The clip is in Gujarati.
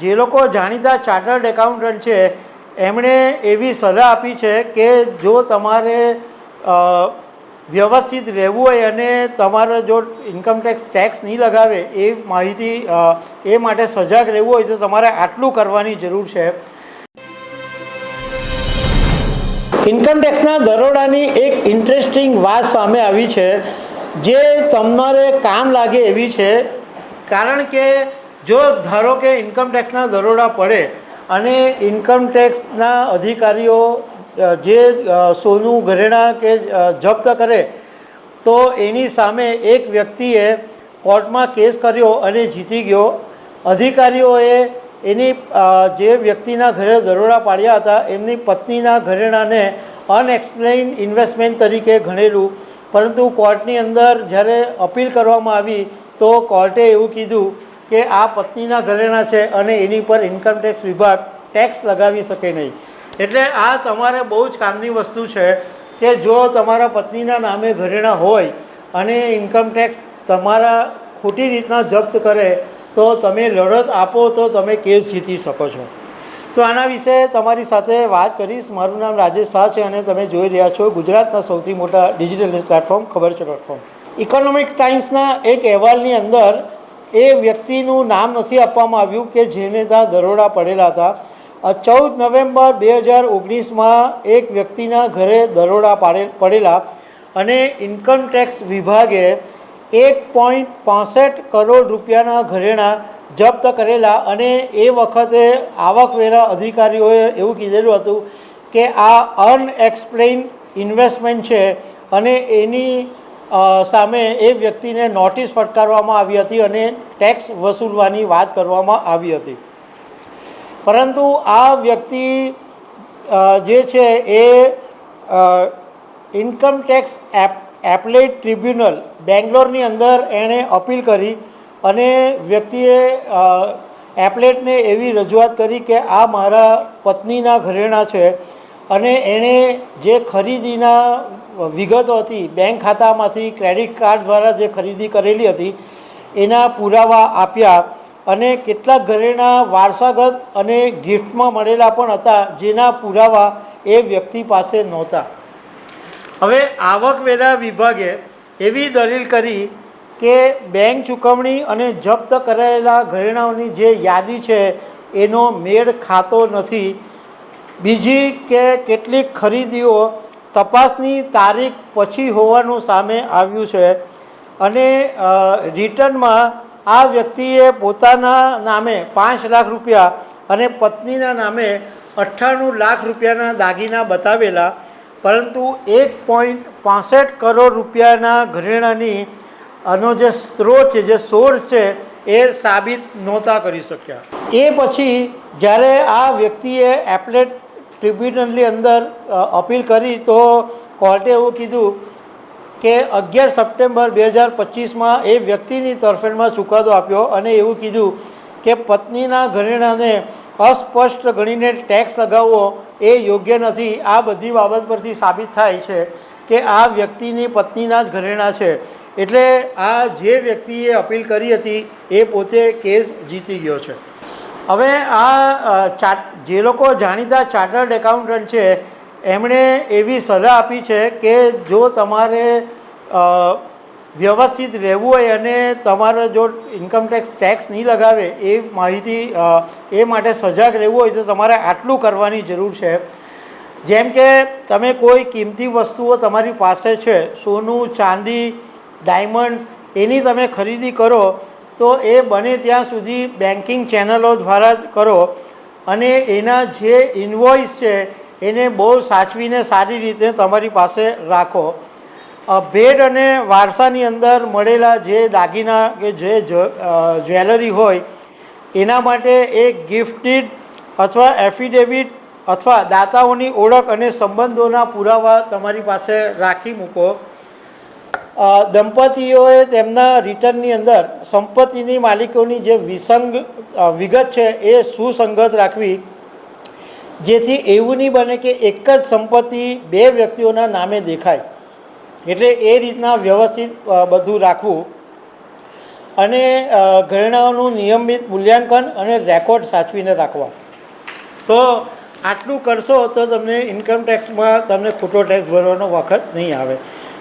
જે લોકો જાણીતા ચાર્ટર્ડ એકાઉન્ટન્ટ છે, એમણે એવી સલાહ આપી છે કે જો તમારે વ્યવસ્થિત રહેવું હોય અને તમારે જો ઇન્કમટેક્સ ટેક્સ નહીં લગાવે એ માહિતી એ માટે સજાગ રહેવું હોય તો તમારે આટલું કરવાની જરૂર છે. ઇન્કમટેક્સના દરોડાની એક ઇન્ટરેસ્ટિંગ વાત સામે આવી છે, જે તમારે કામ લાગે એવી છે, કારણ કે જો ધારો કે ઇન્કમટેક્સના દરોડા પડે અને ઇન્કમટેક્સના અધિકારીઓ જે સોનું ઘરેણાં કે જપ્ત કરે, તો એની સામે એક વ્યક્તિએ કોર્ટમાં કેસ કર્યો અને જીતી ગયો. અધિકારીઓએ એની જે વ્યક્તિના ઘરે દરોડા પાડ્યા હતા, એમની પત્નીના ઘરેણાને અનએક્સપ્લેઇન ઇન્વેસ્ટમેન્ટ તરીકે ગણેલું. પરંતુ કોર્ટની અંદર જ્યારે અપીલ કરવામાં આવી, તો કોર્ટે એવું કીધું કે આ પત્નીના ઘરેણાં છે અને એની પર ઇન્કમટેક્સ વિભાગ ટેક્સ લગાવી શકે નહીં. એટલે આ તમારે બહુ જ કામની વસ્તુ છે કે જો તમારા પત્નીના નામે ઘરેણાં હોય અને ઇન્કમટેક્સ તમારા ખોટી રીતના જપ્ત કરે તો તમે લડત આપો તો તમે કેસ જીતી શકો છો. તો આના વિશે તમારી સાથે વાત કરીશ. મારું નામ રાજેશ શાહ છે અને તમે જોઈ રહ્યા છો ગુજરાતના સૌથી મોટા ડિજિટલ પ્લેટફોર્મ ખબર છે ડોટ કોમ ઇકોનોમિક ટાઈમ્સના એક અહેવાલની અંદર એ વ્યક્તિનું નામ નથી આપવામાં આવ્યું કે જેને ત્યાં દરોડા પડેલા હતા. ચૌદ નવેમ્બર બે હજાર ઓગણીસમાં એક વ્યક્તિના ઘરે દરોડા પાડે, પડેલા અને ઇન્કમટેક્સ વિભાગે એક પોઈન્ટ પાસઠ કરોડ રૂપિયાના ઘરેણાં જપ્ત કરેલા અને એ વખતે આવકવેરા અધિકારીઓએ એવું કીધેલું હતું કે આ અનએક્સપ્લેઇન ઇન્વેસ્ટમેન્ટ છે અને એની સામે એ વ્યક્તિને નોટિસ ફટકારવામાં આવી હતી અને ટેક્સ વસૂલવાની વાત કરવામાં આવી હતી. પરંતુ આ વ્યક્તિ જે છે એ ઇન્કમ ટેક્સ એપ એપલેટ ટ્રિબ્યુનલ બેંગ્લોરની અંદર એણે અપીલ કરી અને વ્યક્તિએ એપ્લેટને એવી રજૂઆત કરી કે આ મારા પત્નીના ઘરેણાં છે અને એણે જે ખરીદીના વિગતો હતી બેંક ખાતામાંથી ક્રેડિટ કાર્ડ દ્વારા જે ખરીદી કરેલી હતી, એના પુરાવા આપ્યા અને કેટલાક ઘરેણાં વારસાગત અને ગિફ્ટમાં મળેલા પણ હતા, જેના પુરાવા એ વ્યક્તિ પાસે નહોતા. હવે આવકવેરા વિભાગે એવી દલીલ કરી કે બેંક ચૂકવણી અને જપ્ત કરાયેલા ઘરેણાઓની જે યાદી છે, એનો મેળ ખાતો નથી. બીજી કે કેટલીક ખરીદીઓ તપાસની તારીખ પછી હોવાનું સામે આવ્યું છે અને રિટર્નમાં આ વ્યક્તિએ પોતાના નામે પાંચ લાખ રૂપિયા અને પત્નીના નામે અઠ્ઠાણું લાખ રૂપિયાના દાગીના બતાવેલા, પરંતુ એક પોઈન્ટ પાસઠ કરોડ રૂપિયાના ઘરેણાની આનો જે સ્ત્રોત છે, જે સોર્સ છે, એ સાબિત નહોતા કરી શક્યા. એ પછી જ્યારે આ વ્યક્તિએ એપલેટ ટ્રિબ્યુનલની અંદર અપીલ કરી તો કોર્ટે એવું કીધું કે અગિયાર સપ્ટેમ્બર બે હજાર પચીસમાં એ વ્યક્તિની તરફેણમાં ચુકાદો આપ્યો અને એવું કીધું કે પત્નીના ઘરેણાને અસ્પષ્ટ ગણીને ટેક્સ લગાવવો એ યોગ્ય નથી. આ બધી બાબત પરથી સાબિત થાય છે કે આ વ્યક્તિની પત્નીના જ ઘરેણાં છે. એટલે આ જે વ્યક્તિએ અપીલ કરી હતી એ પોતે કેસ જીતી ગયો છે. હવે આ ચાર્ટ જે લોકો જાણીતા ચાર્ટર્ડ એકાઉન્ટન્ટ છે, એમણે એવી સલાહ આપી છે કે જો તમારે વ્યવસ્થિત રહેવું હોય અને તમારે જો ઇન્કમટેક્સ ટેક્સ નહીં લગાવે એ માહિતી એ માટે સજાગ રહેવું હોય તો તમારે આટલું કરવાની જરૂર છે. જેમ કે તમે કોઈ કિંમતી વસ્તુઓ તમારી પાસે છે, સોનું, ચાંદી, ડાયમંડ, એની તમે ખરીદી કરો તો એ બને ત્યાં સુધી બેન્કિંગ ચેનલો દ્વારા જ કરો. અને એના જે ઇન્વોઇસ છે, એને બહુ સાચવીને સારી રીતે તમારી પાસે રાખો. ભેટ અને વારસાની અંદર મળેલા જે દાગીના કે જે જ્વેલરી હોય, એના માટે એક ગિફ્ટેડ અથવા એફિડેવિટ અથવા દાતાઓની ઓળખ અને સંબંધોના પુરાવા તમારી પાસે રાખી મૂકો. દંપતીઓએ તેમના રિટર્નની અંદર સંપત્તિની માલિકોની જે વિસંગ વિગત છે એ સુસંગત રાખવી. જેથી એવું નહીં બને કે એક જ સંપત્તિ બે વ્યક્તિઓના નામે દેખાય. એટલે એ રીતના વ્યવસ્થિત બધું રાખવું. અને ઘરેણાઓનું નિયમિત મૂલ્યાંકન અને રેકોર્ડ સાચવીને રાખવા. તો આટલું કરશો તો તમને ઇન્કમ ટેક્સમાં તમને ખોટો ટેક્સ ભરવાનો વખત નહીં આવે.